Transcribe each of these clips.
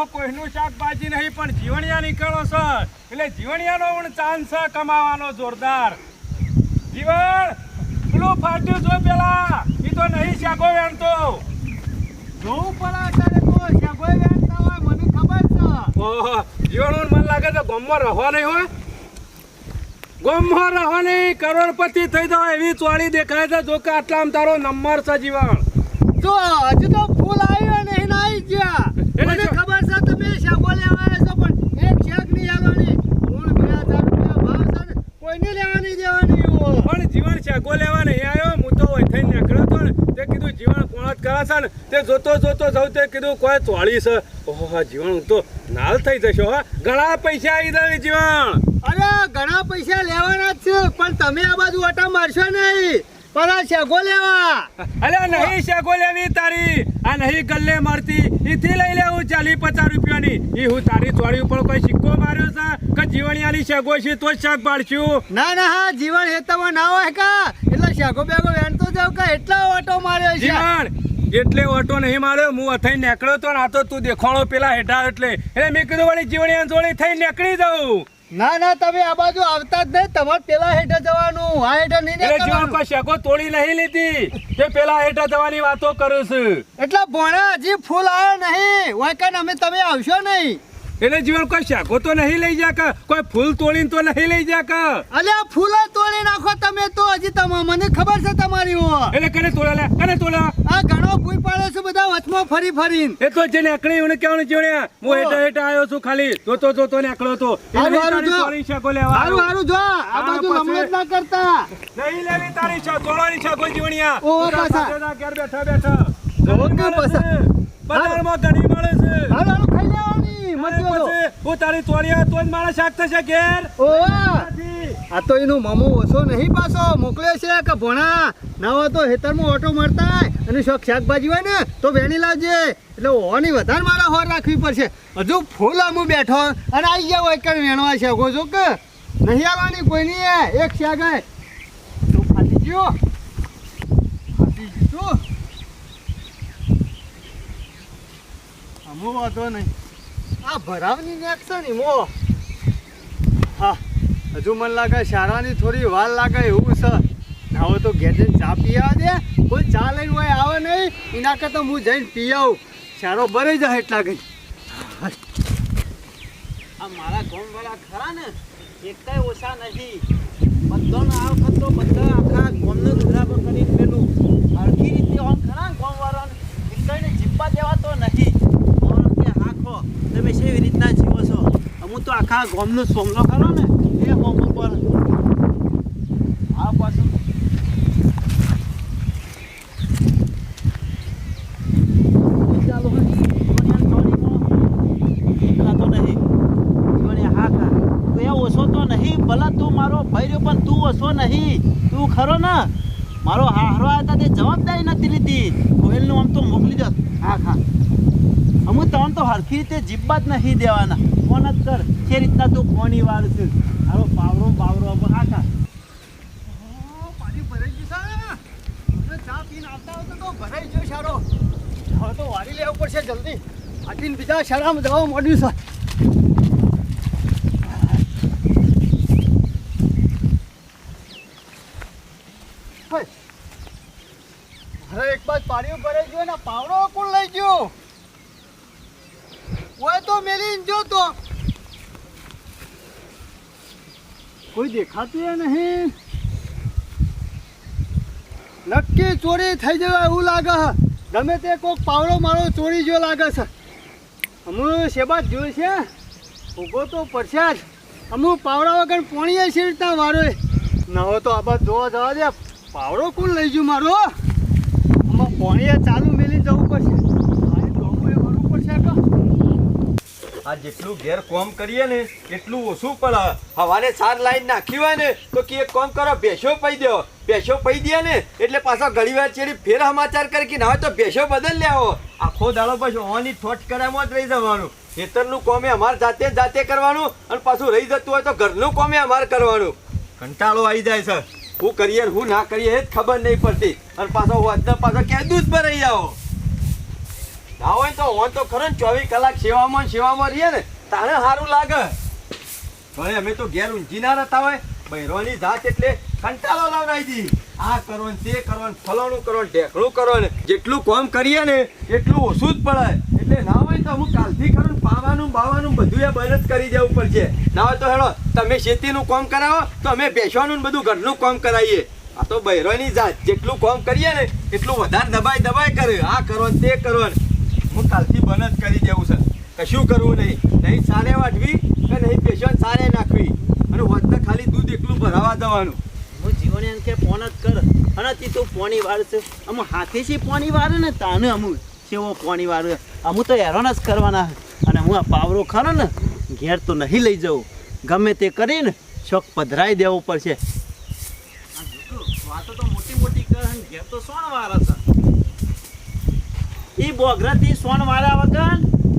આટલામાં કોઈનું શાકભાજી નહીં પણ જીવણિયા નીકળો છે એટલે જીવણિયાનો પણ ચાન્સ છે કમાવાનો જોરદાર. જીવણ પેલું ફાટ્યું જો પેલા. એ તો નહીં શાકો વેણતો. જોવું પડે અત્યારે તો હોય મને ખબર છે. ઓહો જીવણ મને લાગે છે ગામમાં રહો નહીં હોય ગામમાં કરોડપતિ થઈ જાવ એવી ચોળી દેખાય છે જો કે તારો નંબર છે જીવણ. જો હજુ તો ફૂલ આવ્યો નહીં આવી ગયા. છે પણ એક નહીં આવવાની ભાવ છે કોઈને લેવાની દેવાની પણ જીવન શાકો લેવા નહીં આવ્યો હું તો હોય થઈને નીકળ્યો હતો ને તે કીધું જીવન કોણ જ કરે છે ને તે જોતો જોતો જવું તે કીધું કોઈ ચોળી છે. ઓહો જીવન હું તો નાલ થઈ જશો હા. ઘણા પૈસા આવી જાય જીવન. અરે ઘણા પૈસા લેવાના જ છે પણ તમે આ બાજુ ઓટા મારશો નહીં. પણ શેગો લેવા અલ્યા નહીં શાકો લેવી તારી. આ નહીં ગલ્લે મારતી. ઈથી લઈ લેવું ચાલી પચાસ રૂપિયાની. ઈ હું તારી ચોળી ઉપર કોઈ સિક્કો માર્યો છે? કે જીવણિયાની શાકો છે તો જ શાક પાડશું ના ના હા જીવન હેતામાં ના હોય કા? એટલે શેગો બેગો વેણતો જાવ કે? એટલા ઓટો માર્યો છે. જીવણ એટલે ઓટો નહીં માર્યો. હું અથઈ નીકળ્યો તો આ તો તું દેખાણો પેલા હેઠા એટલે. એટલે મેં કીધું વળી જીવણિયા જોડે થઈ નીકળી જાઉં. ના ના તમે આ બાજુ આવતા જ નહીં. તમારે પેલા હેઠે જવાનું. આ હેઠે નહીં જીવન પર કોઈ શાકો તોડી નહીં લીધી તે પેલા હેઠા જવાની વાતો કરું છું. એટલે ભોણા હજી ફૂલ આવ્યો નહીં. વાયકન અમે તમે આવશો નહીં. એટલે જીવન કોઈ શાકો તો નહીં લઈ જા કે કોઈ ફૂલ તોડીને તો નહીં લઈ જા કે અલે ફૂલ તોડી નાખો તમે તો. હજી તમે મને ખબર છે તમારી હો એટલે કને તોડ્યા લે? કને તોડ્યા આ ઘણો ભૂઈ પાડે છે બધા વચમાં ફરી ફરીને. એ તો જેને નીકળી એને કેવાનું જીવણ્યા હું. હેઠા હેઠા આવ્યો છું ખાલી. તો તો નીકળ્યો તો. એટલે હારું, તો હારું, જો. હારું લેવા. સારું જો. આ બાજુ. લમત ના કરતા. નહીં લેવી તારી છો તોડવાની શાકો જીવણિયા ઓહો, બધા પાછા. ઘેર બેઠા બેઠા. જોવો કે પાછા. બજારમાં ઘણી મળે છે. હારું હારું ખાઈ અને મત હું તારી ચોળિયા તો જ મારા શાક થશે ઘેર. ઓવા નથી. આ તો એનું મામો ઓછો નહીં પાછો મોકલે છે કે ભણા. નવા તો હેતરમાં ઓટો મળતા અને શોખ શાકભાજી હોય ને તો વેણી લાવજે. એટલે ઓની વધારે મારે હોર રાખવી પડશે. હજુ ફૂલ અમુ બેઠો અને આવી ગયા હોય કે વેણવા છે. છો કે નહીં આવવાની કોઈની એ એક શાક હે. તું ફાટી ગયો. ફાટી ગયો. અમુક વાંધો નહીં. આ ભરાવની નેક છે ને મો. હા, હજુ મને લાગે શાળાની થોડી વાર લાગે એવું છે. હવે તો ઘેર ચા પી આવવા દે. કોઈ ચા લઈને હોય, આવે નહીં. એના કરતાં હું જઈને પી આવું. શાળો ભરાઈ જાય એટલા કઈ. આ મારા ગામવાળા ખરા ને એકાય ઓછા નથી. બધાનો આ બધા આખા ગામને દુરાબર કરીને પેલું હરખી રીતે આમ ખરા ગામવાળાને એકાયને જીવવા દેવા તો નથી. હાખો તમે કેવી રીતના જીવો છો? હું તો આખા ગામનો સોમલો ખરો ને? એ હોમ ઉપર. આ પાછું. નહીં. હા તું ખરો ને? મારો હારો હતા તે જવાબદારી નથી લીધી. કોહેલનું આમ તો મોકલી દો. હા તમને તો હરખી રીતે જીબ્બા જ નહીં દેવાના. ફોન જ કર. જે રીતના તું ફોની વાર છે. હારો પાવરો પાવરો આખા પાણી હોય. એક બાજ પાણીઓ ભરાઈ ગયો ને પાવડો કોણ લઈ ગયો? ઓય તો મેલીને, જો તો. કોઈ દેખાતી નહીં. નક્કી ચોરી થઈ જવા એવું લાગે છે. ગમે તે કોઈક પાવડો મારો ચોરી જેવો લાગે છે. અમુ શેબાદ જોયું છે? ઊભો તો પડશે જ અમુ પાવડા વગર પોણીએ છે રીતના મારો ના હોય તો આ બાદ જોવા જવા દે. પાવડો કોણ લઈ ગયું મારો? આમાં પોણીએ ચાલુ મેલી જવું પડશે મારે ડોમુએ ભરવું પડશે કે આ જેટલું ઘેર કોમ કરીએ ને, એટલું ઓછું પડે હવાને સાર લાઈન નાખી હોય ને, તો કે એક કોમ કરો, ભેંસો પઈ દો. ભેંસો પઈ દે ને, એટલે પાછો ઘણી વાર ચેડી ફેર સમાચાર કરી કે ના તો ભેંસો બદલ લેવો આખો દાડો પછી ઓની ઠોઠ કરામાં જ રહી જવાનું. ખેતરનું કોમે અમારે જાતે જાતે કરવાનું અને પાછું રહી જતું હોય તો ઘરનું કોમે અમારે કરવાનું. કંટાળો આવી જાય સર હું કરીએ હું ના કરીએ, એ જ ખબર નહીં પડતી. અને પાછો વાત પાછો ક્યાં દૂધ પર જાઓ ના હોય તો હું તો ખરો ચોવીસ કલાક સેવામાં સેવામાં રહીએ ને તાણે સારું લાગે. ભલે અમે તો ઘેર ઊંઘી ના હોય, બૈરોની જાત એટલે કંટાળો લાવડાવી દી. આ કરો ને તે કરો ને ફલાણું કરો ને ઢેકણું કરો ને જેટલું કોમ કરીએ ને એટલું ઓછું જ પડે. એટલે ના હોય તો હું કાલથી કરું પાવાનું બાવાનું બધું એ બંધ જ કરી દેવું પડશે. ના હોય તો હેડો, તમે ખેતીનું કામ કરાવો, તો અમે બેસવાનું ને બધું ઘરનું કામ કરાવીએ. આ તો બૈરોની જાત. જેટલું કામ કરીએ ને એટલું વધારે દબાઈ દબાઈ કરે. આ કરો ને તે કરો ને હું કાલથી બંધ જ કરી દેવું છે. કશું કરવું નહીં. નહીં સારે વાટવી કે નહીં પેશન્ટ સારે નાખવી. અને વધને ખાલી દૂધ એકલું ભરાવા દેવાનું. હું જીવન એમ કે ફોન જ કર. અને તી તું પોણી વાર છે. અમુ હાથી છે પોણી વાર ને તાને અમુ કેવો પોણી વાર અમુ તો હેરાન જ કરવાના અને હું આ પાવરો ખરો ને ઘેર તો નહીં લઈ જવું. ગમે તે કરીને શોખ પધરાઈ દેવો પડશે. વાતો તો મોટી મોટી કર ઘેર તો સોણ વાર છે ઈ બોગરતી સોણ વાળા વગર?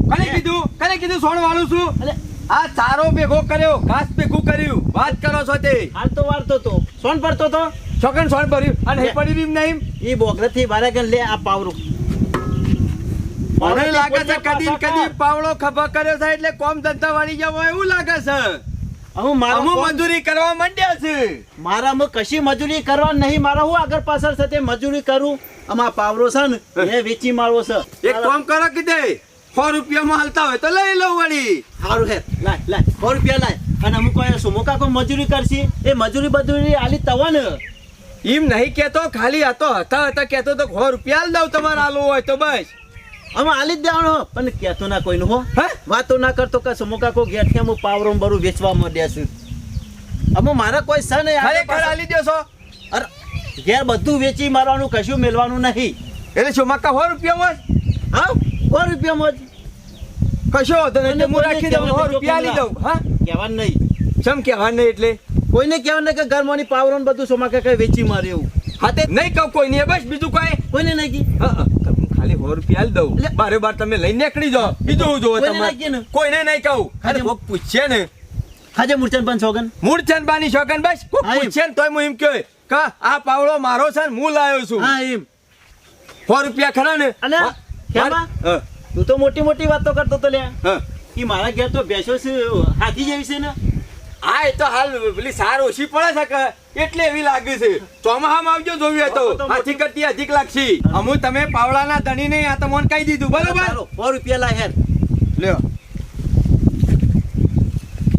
કને કીધું? કને કીધું સોણ વાળું છું? એટલે આ ચારો ભેગો કર્યો ઘાસ ભેગું કર્યું. વાત કરો છો તે. હાલ તો વાળતો તો. સોણ પડતો તો? છોકન સોણ ભર્યું. અને પડી રહ્યું નહીં ઈ બોગરતી વાળા લે આ પાવરું મને લાગે છે કદી કદી પાવડો ખભા કર્યો છે એટલે કોમ ધંધા વાળી જવો એવું લાગે છે. મજૂરી કરવા માંડ્યા છે. મારામાં કશી મજૂરી કરવા નહીં મારા હું આગળ પાછળ સાથે મજૂરી કરું? આમાં પાવરો છે ને એ વેચી મારવો છે. એક કામ કરો કીધે સો રૂપિયામાં હાલતા હોય તો લઈ લઉં વળી. સારું હે લાય લાય સો રૂપિયા લાય. અને અમુક કોઈ સુમુકા કોઈ મજૂરી કરશી? એ મજૂરી બજૂરી આલી તવા ને. એમ નહીં કેતો ખાલી હતો હતા હતા કેતો તો સો રૂપિયા દઉં તમારે આલવું હોય તો બસ. અમે આલી જ દેવાનો. હો. પણ કહેતો ના કોઈનું હો. હે? વાતો ના કરતો કે સુમુકા કોઈ ઘેરથી હું પાવરો બરુ વેચવા માંડ્યા છું. અમે મારા કોઈ ખરેખર પાછળ. આલી દેશો અરે ઘેર બધું વેચી મારવાનું કશું મેળવાનું નહીં. એટલે શું મક્કા સો રૂપિયામાં? હા સો રૂપિયામાં કશો તો નહીં હું રાખી દઉં હો રૂપિયા આલી દઉં હા? કહેવાનું નહીં. સમ કહેવાનું નહીં એટલે? કોઈને કહેવાનું નહીં કે ઘરમાંની પાવરો બધું સોમા કઈ વેચી મારે એવું. હા તે નહીં કહું કોઈ નહીં બસ બીજું કોઈ. કોઈને નહીં કી હા, હા, હું ખાલી સો રૂપિયા આલી દઉં. બારે બાર તમે લઈ નીકળી જાઓ. બીજું હું જોવો તમારે? કોઈને નહીં કહું. ખાલી- કોક પૂછશે ને. હાજે મૂર્છન પણ છોગન મૂળ બાની શોકન બસ કોક. પૂછશે ને તોય હું એમ કહે કે આ પાવડો મારો છે ને હું લાવ્યો છું. હા એમ. સો રૂપિયા ખરા ને? અને તું તો મોટી મોટી વાતો કરતો તો લે. હા. ઈ મારા ઘેર તો બેસો છે હાથી જેવી છે ને. હા એ તો હાલ પેલી સાર ઓછી પડે છે કે એટલે એવી લાગે છે. ચોમાહામાં આવજો જોવી તો. તો કરતી અધિક લાગશે. અમુ તમે પાવડાના ધણી ને આ તો મને કહી દીધું બરોબર? સો રૂપિયા લાય લ્યો.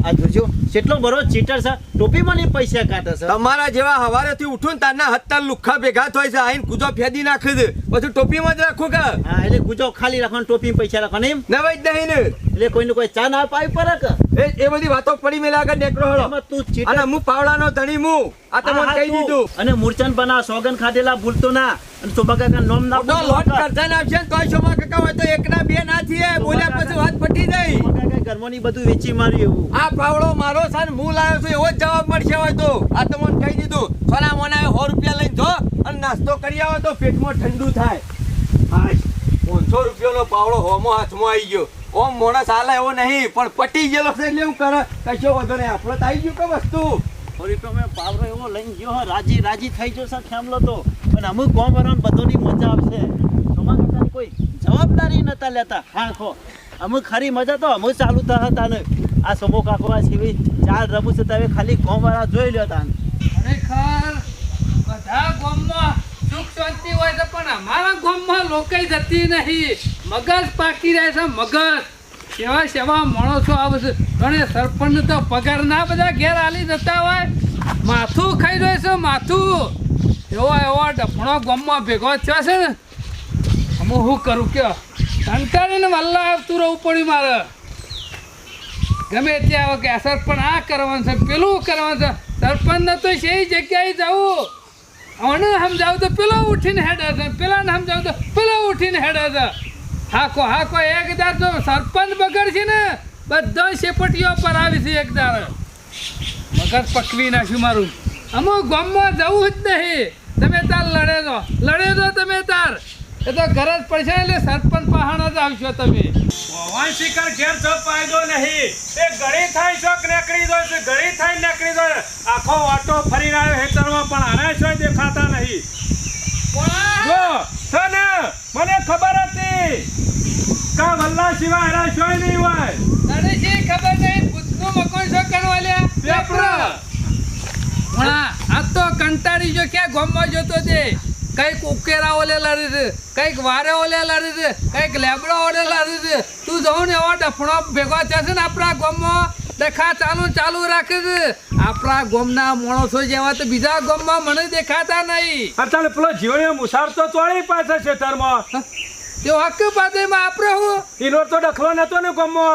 આ જોજો કેટલો બરો ચીટર છે. ટોપીમાં નહીં પૈસા કાઢે છે. તમારા જેવા હવારેથી ઉઠું તારના હત્તર લુખ્ખા ભેગા થાય છે આઈને કૂદો ફેદી નાખે છે. પછી ટોપીમાં જ રાખું કે? હા એટલે ગુજો ખાલી રાખવાનું ટોપી પૈસા રાખવાના એમ? નવાઈ જ નહીં ને. એટલે કોઈને કોઈ ચા ના કે? એ એ બધી વાતો પડી મેલા આગળ નેકરો હળો. તું ચીટર અને હું પાવડાનો ધણી હું આ તમને કહી. દીધું. અને મૂર્છન બના સોગન ખાધેલા ભૂલતો ના. અને સોબા કાકા નોમ ના લોટ કરતા ના ને તોય કાકા હોય તો એકના બે ના થઈએ. બોલ્યા પછી વાત પટી જાય. કાકા બધું વેચી માર્યું એવું. આ પાવડો મારો છે ને હું લાવ્યો છું એવો જ જવાબ મળશે હોય તો. આ તમને કહી દીધું સોના મોના સો રૂપિયા લઈને જો અને નાસ્તો કરી આવો તો પેટમાં ઠંડુ થાય. હાશ, પાંચસો રૂપિયાનો પાવડો હોમો હાથમાં આવી ગયો. ઓમ મોણસ હાલે એવો નહીં પણ પટી ગયેલો છે એટલે હું કરે કશો વાંધો નહીં આપણો તો આવી ગયું કે વસ્તુ? સો તો મેં પાવડો એવો લઈને ગયો હો, રાજી રાજી થઈ જશે ખેમલો તો. પણ અમુક કોમ કરવાનું બધોની મજા આવશે. તમારી કાકાની કોઈ જવાબદારી નતા લેતા હા ખો અમુક ખરી મજા તો અમુક ચાલુ થતા હતા ને. આ સમો કાકો આ સિવાય ચાર રમુ છે તમે ખાલી ગોમ વાળા જોઈ લ્યો તા ખરેખર બધા ગામમાં સુખ શાંતિ હોય છે, પણ અમારા ગામમાં લોકો જતી નહીં. મગજ પાકી રહે છે, મગજ. સેવા સેવા માણસો આવે છે. સરપંચ તો પગાર બધા ઘેર આલી જતા હોય. માથું ખાઈ રહ્યો છે, માથું. એવો એવો ડફણો ગામમાં ભેગો થયો છે ને. અમે શું કરું કયો કંટાળીને વલ્લા આવતું રહેવું પડ્યું મારે. ગમે ત્યાં આવે કે સરપંચ આ કરવાનું છે, પેલું કરવાનું છે. સરપંચ તો সেই જગ્યાએ જવું. અને સમજાવું તો પેલો ઉઠીને હેડે છે, પેલાને સમજાવું તો પેલો ઉઠીને હેડે છે. હાકો હાકો એકદાર જો સરપંચ બગડશે ને, બધા શેપટીઓ પર આવી છે એકદાર મગજ પકવી નાખ્યું મારું. અમુક ગામમાં જવું જ નહીં. તમે તાર લડે દો લડે દો તમે તાર. એ તો ઘર જ પડશે એટલે સરપંચ પહાણ જ આવશો તમે. ભગવાન શિખર ઘેર છો ફાયદો નહીં. એ ઘડી થાય ચોક નીકળી દો છે ઘડી થાય નીકળી દો? આખો ઓટો ફરીને આવ્યો હેતરમાં પણ આના શું દેખાતા નહીં? જો છે ને મને ખબર હતી કા વલ્લા સિવાય એના છો નહીં હોય? તને શી ખબર નહીં ભૂતનું મકાન છો કરવા લ્યા? પેપર. આ તો કંટાળી જો ક્યાં ગામમાં જતો તે? કંઈક ઉકેરા ઓલે લડી છે કંઈક વારે ઓલે લડી છે કંઈક લેબડા ઓલે લડી છે. તું જવું ને એવા ડફણો ભેગો થશે ને આપણા ગામમાં? દેખા ચાલુ ચાલુ રાખે છે. આપણા ગામના માણસો જેવા તો બીજા ગામમાં મને દેખાતા નહીં. અત્યારે પેલો જીવણીયો મુસાર તો તોડી પાછા ખેતરમાં તે હક પાદેમાં આપણે હું? એનો તો ડખલો નતો ને ગમો.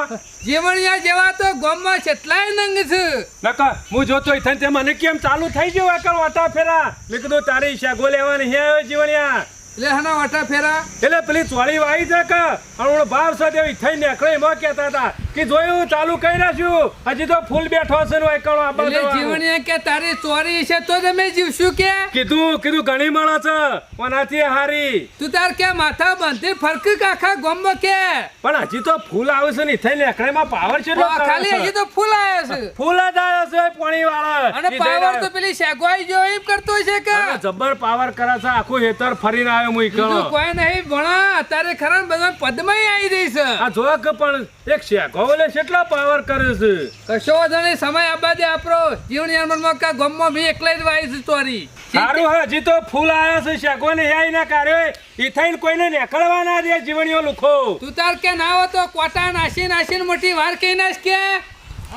જીવણિયા જેવા તો ગોમમાં છેટલાય નંગ છે. નકા હું જોતો થઈને તે મને કેમ ચાલુ થઈ ગયું આકલ વાટા ફેરા? લીકડો કીધું તારી શાગો લેવાની હે જીવણિયા. એટલે હના વાટા ફેરા. એટલે પેલી ચોળી વાઈ છે કે? હમણાં ભાવ સાથે એવી થઈ નીકળે એમાં કહેતા હતા કે જોયું ચાલુ કરી નાખ્યું. હજી તો ફૂલ બેઠો છે નો એકણો આપણે જવાનું. કે તારી ચોરી છે તો તમે જીવશું કે? કીધું કીધું ઘણી મળે છે. ઓનાથી હારી. તું તાર કે માથા બાંધી ફરક આખા ગમ કે? પણ હજી તો ફૂલ આવે છે ને થઈ નીકળે એમાં પાવર છે ખાલી હજી તો ફૂલ આવે છે. ફૂલ જ આવે છે પોણી વાળા અને પાવર તો પેલી શેગવાઈ જો એમ કરતો છે કે? જબર પાવર કરે છે આખું હેતર ફરીને આવ્યો હું બીજું કોઈ નહીં ભણા અત્યારે ખરા બધા પદમાં આવી રહી છે. આ જો કે પણ એક શેકો ઓલે કેટલો પાવર કરે છે? કશો જણે સમય આપવા દે આપણો. જીવન યાનમાં કા ગામમાં મેં એકલા જ વાઈ છે ચોરી. સારું હા હજી તો ફૂલ આવ્યા છે શેકો. ને આઈ ના કાર્યો ઈ થઈને કોઈને નીકળવા ના દે જીવણીઓ લુખો. તું તાર કે ના હો તો કોટા નાસી નાસીને મોટી વાર કહી નાસ કે.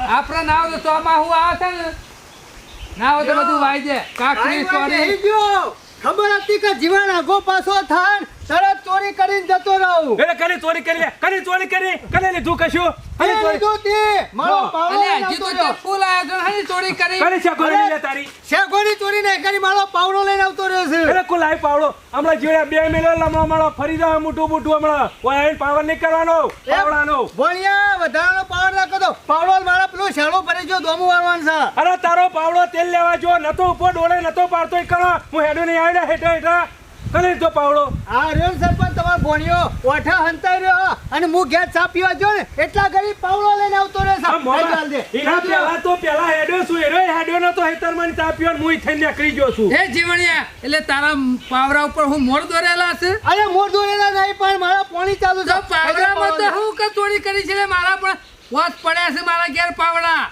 આપણા ના હોય તો ચોમા હું આવે છે ને? ના હો તો બધું વાઈ દે. કાકરી ચોરી. ગયો. ખબર હતી કે જીવન આગો પાછો થાય તરત ચોરી કરીને જતો રહું. એટલે કરી ચોરી કરી લે? કરી ચોરી કરી? કરી લીધું કશું? કરી ચોરી? લીધું તે. મારો પાવો પાવડો અલે હજી તો. તે ફૂલ આવ્યો છે. હજી ચોરી કરી? કરી છે લઈ લે તારી? શેકોની ચોરી ને કરી મારો પાવડો લઈને આવતો રહ્યો છે. એટલે કુ આઈ પાવડો હમણા જીવડ્યા બે મિલો લમણો મળો ફરી જાવ મોટું મોટું હમણા. કોઈ આઈને પાવર નહીં કરવાનો પાવડાનો. ભણ્યા વધારાનો પાવર ના તો પાવડો મારા પેલો શાળો ભરી જો દોમું વાળવાનું છે. અરે તારો પાવડો તેલ લેવા જો નતો ઉપર ડોળે નતો પાડતો કરો. હું હેડો નહીં આવ્યા હેઠા હેઠા કરી તો પાવડો? આ રહ્યો સરપંચ તમારો ભોણિયો ઓઠા હંતાઈ રહ્યો. અને હું ઘેર ચા પીવા જો ને એટલા ઘડી પાવડો લઈને આવતો રહે આ મોડા ચાલ દે. એના પેલા તો પહેલા હેડ્યો છું એરો હેડ્યો નતો હેતરમાં ચા પીવાનો હું ઈ થઈને નીકળી ગયો છું. હે જીવણિયા એટલે તારા પાવરા ઉપર હું મોર દોરેલા છે? અરે મોર દોરેલા નહીં પણ મારા પાણી ચાલુ તો છે પાવરામાં તો હું કે ચોરી કરી છે? મારા પણ વાત પડ્યા છે મારા ઘેર પાવડા.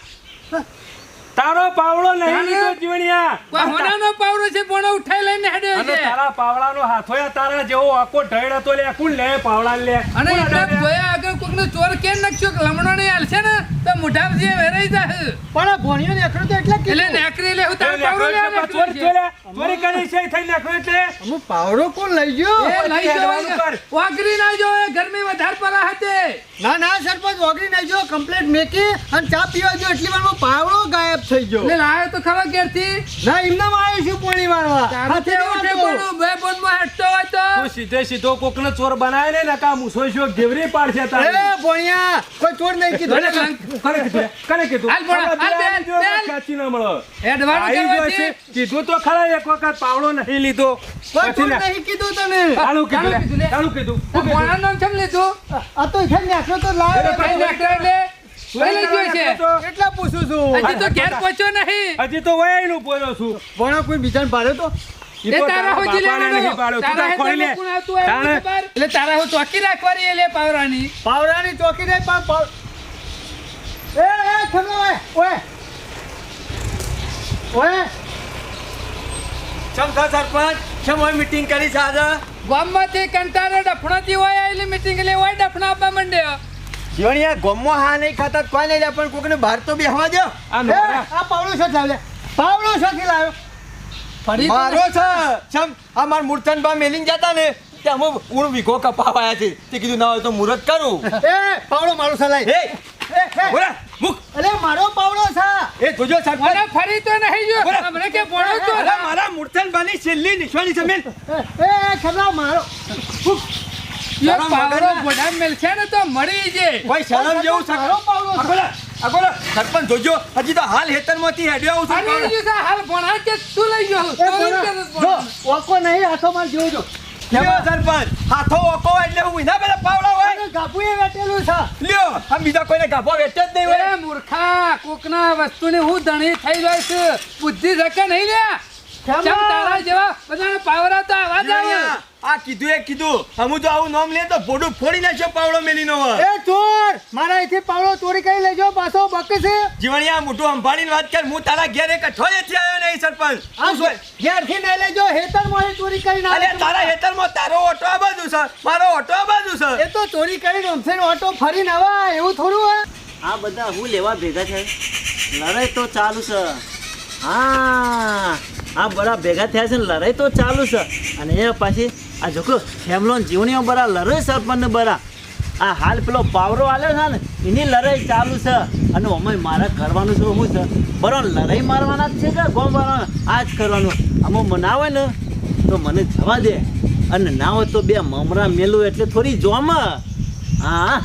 તારો પાવડો નહીં લીધો જીવણિયા. કોઈ હોનાનો પાવડો છે પણ ઉઠાઈ લઈને હેડ્યો અને છે. તારા પાવડાનો હાથોયા તારા જેવો આખો ઢળ હતો લે કોણ લે પાવડા લે. અને એટલે? જોયા આગળ કોકનો ચોર કે લમણો નહીં હાલશે ને તો મોઢા જે વેરાઈ જાય પણ ભોણિયો ને એકડો તો એટલે એટલે નેકરી લે હું તારો પાવડો લે ચોર ચોરી ચોર્યા. ચોરી કરી છે થઈ થઈને એટલે. હું પાવડો કોણ લઈ ગયો? એ લઈ ગયો વાગરી ના જો એ ગરમી વધારે પરા hatte ના ના સરપંચ ઓગળી નાખજો કમ્પ્લેટ મેકી અને ચા પીવા જો એટલી વાર પાવડો ગાયબ થઈ ગયો. એટલે લાયો તો ખરો ઘેરથી. ના એમના આવ્યો છું પોણી મારવા તારું હાથે ઉઠે પણ બે બોનમાં હેઠતો હોય તો. તું સીધે સીધો કોકને ચોર બનાવે ને નકા મૂસો છો ઘેવરી પાડશે એ પોણિયા કોઈ ચોર નહીં કીધું. કોને કીધું? કોને કીધું? હાલ ભણા, હાલ બેન, બેન. ખેંચી ન મળો. એડવાન્સ કરવાથી છે. કીધું તો ખરા એક વખત પાવડો નહીં લીધો. કોઈ ચોર નહીં કીધું તને. તારું કીધું તારું કીધું. તારું? ભણાનું નામ છે લીધું? આ તો છે ને આખો તો લાવ એટલે પૂછું છું? હજી તો ઘેર પહોંચ્યો નહીં. હજી તો વયાનું બોલો છું. પણ કોઈ બીજાને પાડ્યો. તું? સરપંચ? મીટિંગ કરી છે આજે? ગામમાંથી કંટાળો ડફણાથી હોય આયેલી meeting લે હોય ડફણા આપવા માંડ્યો જીવણિયા ગોમો હા નહીં ખાતા કોઈ નહીં લે પણ કોકને બહાર તો બેહવા દો આ પાવડો શોખ લાવ્યો પાવડો શોખી લાવ્યો? ફરી મારો છે. ચમ આ માર મૂર્તન બા મેલિંગ જતા ને તે હું ઉણ વિકો કપાવાયા છે. તે કીધું ના હોય તો મુહૂર્ત કરું. એ પાવડો મારો એ એ બોલા મુક અલે મારો પાવડો છે. એ જોજો સાહેબ. અરે ફરી તો નહીં જો મને કે ભણો તો. અરે મારા મૂર્તન બાની છેલ્લી નિશાની છે મેલ. એ એ ખમલા મારો. યો તારા પાવરો મેલ છે મેલશે ને તો મળી જે. કોઈ શરમ જેવું છે મારો પાવડો બોલા અકોલા સરપંચ જોજો. હજી તો હાલ હેતરમાંથી હેડ્યો આવું છું હાલ ભણા કે તું લઈ જો ઓકો નહીં હાથો માર જોજો. કેવો સરપંચ? હાથો ઓકો એટલે હું વિના પેલા પાવડા હોય. ગાભુએ વેટેલું છે. લ્યો આમ બીજા કોઈને ગાભો વેચે જ નહીં હોય. મૂર્ખા કોકના વસ્તુની હું ધણી થઈ જાય છે બુદ્ધિ શકે નહીં લે. કેમ તારા જેવા બધાને પાવરા તો આવા જ આવે. આ કીધું એ કીધું. હું તો આવું નામ લે તો ભોડું ફોડી નાખ્યો પાવડો મેલીનો. એ ચોર મારા અહીંથી પાવડો ચોરી કરી લેજો પાછો બકશે જીવણિયા મોટું અંભાળીને વાત કર. હું તારા ઘેર એક અઠવાડિયેથી આવ્યો નહીં સરપંચ. આ ઘેરથી નહીં લેજો હેતરમાં ચોરી કરીને અરે આવે તારા હેતરમાં તારો ઓટો આ બાજુ છે મારો ઓટો આ બાજુ છે એ તો ચોરી કરીને ઓમસેન ઓટો ફરીને આવા એવું થોડું હોય. આ બધા હું લેવા ભેગા છે લડાઈ તો ચાલુ છે હા આ બધા ભેગા થયા છે ને લડાઈ તો ચાલુ છે અને એ પાછી આ જોકો ફેમલો જીવણીઓ બરા લડાઈ સરપંચ બરા. આ હાલ પેલો પાવરો આલે છે ને, એની લડાઈ ચાલુ છે. અને અમે મારા કરવાનું છે શું છે. બરો લડાઈ મારવાના જ છે કે ગોમ મારવાના આ જ કરવાનું. આમાં મને આવે ને, તો મને જવા દે. અને ના હોય તો બે મમરા મેલું એટલે થોડી જોમ. હા.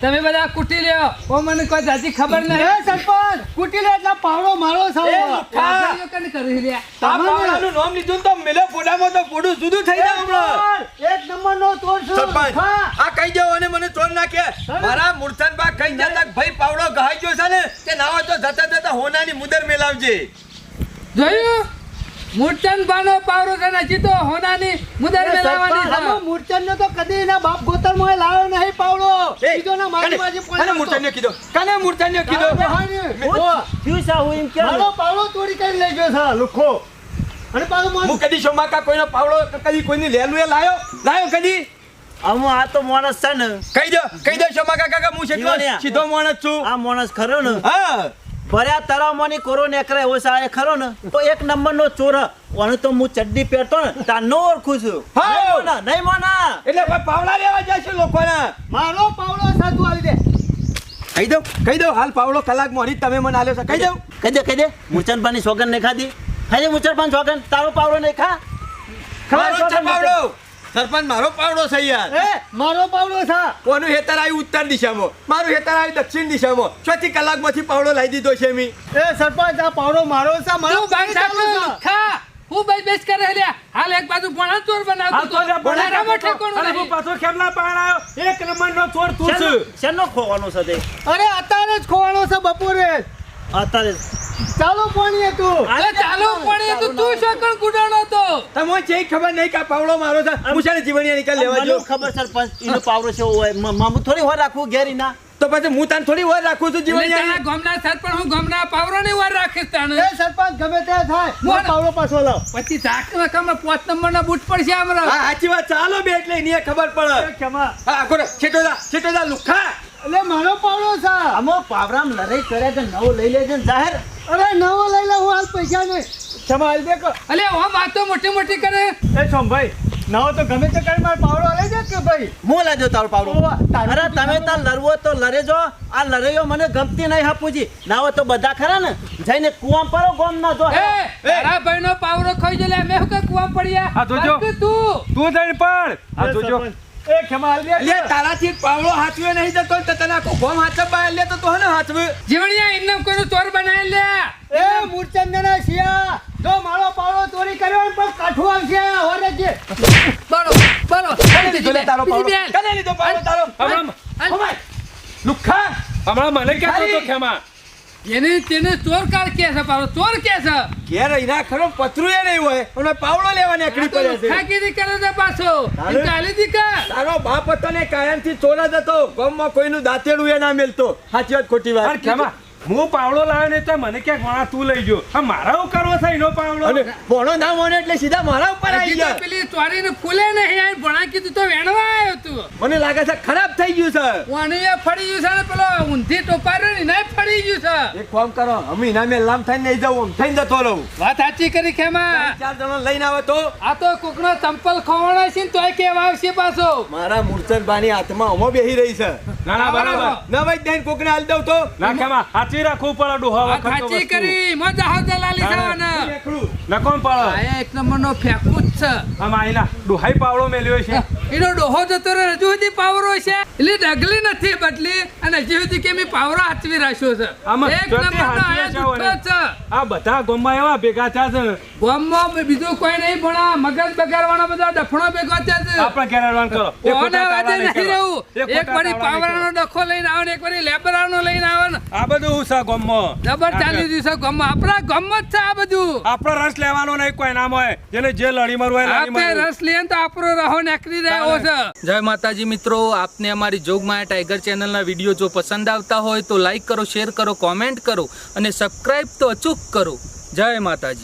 તમે બધા કુટી લ્યો. ઓ મને કોઈ જાજી ખબર એ નહીં સરપંચ કુટીલે એટલે પાવડો મારો સાવ એ મુઠા કને કરી લ્યા પાવડાનું નામ લીધું તો મેલો પોડામાં તો પોડું જુદું થઈ જાય હમણાં. એક નંબર નો ચોર છું. સરપંચ આ કહી દો અને મને ચોર નાખે. મારા મૂર્છનબા કહી જતા ભાઈ પાવડો ગહાઈ ગયો છે ને તે નાવા તો જતા જતા હોનાની મુદર મેલાવજે. જોયું? મૂર્છન બાનો પાવરો છે જીતો હોનાની મુદર મેલાવાની છે આમાં મૂર્છનને તો કદી ના બાપ ગોતરમાં લાવ્યો નહીં પાવડો. કીધો ના મારી બાજુ કને- કને મૂર્છનને કીધો? કને મૂર્છનને કીધો? થયું છે હું એમ કે મારો પાવડો તોડી કરી લઈ ગયો સા લુખો. અને પાછું હું કદી શોમાકા કોઈનો પાવડો કદી કોઈની લેલું એ લાયો? લાયો કદી? અમો આ તો માણસ છે ને. કહી દો કહી દો શોમાકા કાકા હું છે. સીધો માણસ છું. આ માણસ ખરો ને. હા. ફર્યા તરાવમાંની કોરો નેકરે એવો સાળે ખરો ને? તો એક નંબરનો ચોર અને તો હું ચડ્ડી પહેરતો ને તારનો ઓળખું છું. હા. નહીં મોના, એટલે ભાઈ પાવડા લેવા જશે લોકોને. મારો પાવડો સાધુ આવી દે. કહી દઉં કહી દઉં હાલ પાવડો કલાક મોરી તમે મને આલ્યો છે. કહી દઉં. કહી દે કહી દે. મુચનપાની સોગન નહીં ખાધી. ખાઈ દે મુચનપાન સોગન તારો પાવડો નહીં ખા. છે પાવડો. સરપંચ મારો પાવડો છે યાર. એ મારો પાવડો છે. કોનું હેતર આવ્યું ઉત્તર દિશામાં? મારું હેતર આવ્યું દક્ષિણ દિશામાં. છથી કલાક પછી પાવડો લાવી દીધો છે મી એ સરપંચ આ પાવડો મારો છે મારો બાઈ ખા હું બેસ બેસ કરે લ્યા. હાલ એક બાજુ ભણા ચોર બનાવતો તો ભણારામાં અરે હું પાછો ખેમલા આવ્યો. એક નંબરનો ચોર તું છે. શેનો- શેનો ખોવાનો છે તે? અરે અત્યારે જ ખોવાનો છે બપોરે અત્યારે ચાલો પાણીએ તું. અરે ચાલુ પડે તો તું શકણ ગુડાણો તો તમે જે ખબર નહીં કે પાવડો મારો છે? હું છે જીવણીયા નિકાલ લેવા જો ખબર સરપંચ? એનો પાવડો છે હોય મામું થોડી હોય રાખવું ઘેરી ના તો પછી હું તને થોડી વાર રાખું છું ગમના જીવણીયા ગામના સરપંચ હું ગમના પાવરો ની વાર રાખીશ તને એ સરપંચ ગમે તે થાય હું પાવડો પાછો લાવ. પછી ઝાક રકમ પાંચ નંબર ના બૂટ પડશે હા સાચી વાત ચાલો બે એટલે એની ખબર પડે. ક્ષમા. હા આખો છેટોદા છેટોદા લુખા. એટલે મારો પાવડો છે. અમો પાવરામ લડાઈ કરે તો નવો લઈ લેજે ને જાહેર? અરે નવો લઈ લે હું હાલ પૈસા નહીં. તમે હાલ દેખો અલે ઓમ વાતો મોટી મોટી કરે. એ સોમભાઈ નવો તો ગમે તે કરી મારો પાવડો લઈ જા કે ભાઈ? હું લાજો તારો પાવડો? અરે તમે તાર લડવો તો લડે જો. આ લડાઈઓ મને ગમતી નહીં હાપુજી. ના હોય તો બધા ખરા ને. જઈને કુવામ પરો ગોમ ના જો. એ તારા ભાઈ નો પાવડો ખાઈ જલે અમે હું કે કુવા પડ્યા આ જોજો. તું તું. જઈને પડ. આ જોજો. એ ક્ષમા હાલ તારાથી પાવડો હાથવે નહીં જતો તો તને આખો ગોમ લે તો તો ને હાથવે? જીવણિયા એમને કોઈનું ચોર બનાવી લે? એ મૂર્છનના શિયા જો મારો પાવડો ચોરી કર્યો પણ કાઠું આવશે હોરે છે બરો બરો કને લીધો તારો પાવડો? કને લીધો પાવડો તારો? હમણાં. લુખા. હમણાં મને ક્યાં ખાલી. તો ખેમા? એને તેને ચોરકાર કે છે ચોર કે છે. ઘેર એના ખરો પતરું એ નહીં હોય અને પાવડો લેવા નીકળી પડ્યા છે. ખાકીદી કરે છે પાછો. ચાલી દી કા? તારો બાપ હતો ને કાયમથી ચોર જ હતો. ગામમાં કોઈનું દાંતેડું એ ના મેલતો. સાચી વાત ખોટી વાત. ખેમા હું પાવડો લાવ્યો ને તો મને ક્યાંક વણા તું લઈ ગયો. આ મારા ઉપર કરવો છે એનો પાવડો. અને ભણો ના મને એટલે સીધા મારા ઉપર આવી ગયા. પેલી ચોરીને ફૂલે નહીં આ ભણા કીધું તો વેણવા આવ્યો તું. મને લાગે છે ખરાબ થઈ ગયું છે. એ ફળી ગયું છે ને પેલો ઊંધી ટોપારો ને એને ફળી ગયું છે. એક કામ કરો અમે મે લામ થઈને નહીં જાઉં આમ થઈને જતો રહું. વાત સાચી કરી ખેમા ચાર જણા લઈને આવે તો? આ તો કોકનો ચંપલ ખવાણા છે ને તોય કેવા આવશે પાછો? મારા મૂર્છન બાની હાથમાં અમો બેહી રહી છે. ના ના બરાબર. ના ભાઈ દઈને કોકને હાલ દઉં તો. ના હાચી રાખવું પડે ડોહા વખત તો કરી. મજા આવતા લાલી તારે- સાવાના ના કોણ પડે. આ એક નંબરનો ફેંકવું જ છે. આ માઈના ડોહાઈ પાવડો મેલ્યો છે. એનો ડોહો જતો રહ્યો હજુ સુધી પાવરો છે. એટલે ડગલી નથી બદલી અને હજી સુધી કેમ પાવરો હાચવી રાખ્યો છે. એક નંબરનો છે. વળી. આ બધા ગામમાં એવા ભેગા થયા છે. ને બીજું કોઈ નહીં પણ આ મગજ બગાડવાના બધા ડફણો ભેગો થયા છે. આપણે ઘેર કરો. કોને ખોટા નહીં નહીં રહેવું. એક ખોટા વારી તાળા ડખો લઈને આવે ને એક વારી લેબરાનો લઈને આવે ને. આ બધું હું છે ગામમાં જબર ચાલી રહ્યું છે ગામમાં આપણા ગામમાં જ છે આ બધું. આપણો રસ લેવાનો નહીં કોઈ નામ હોય. જેને જે લડી મરવું હોય લડી આપણે મરવું. રસ લઈએ તો આપણો રહો નીકળી રહ્યો છે જય માતાજી મિત્રો આપને અમારી જોગમાયા ટાઈગર ચેનલના વીડિયો જો પસંદ આવતા હોય તો લાઈક કરો શેર કરો કોમેન્ટ કરો અને સબસ્ક્રાઈબ તો અચૂક કરો. જય માતાજી.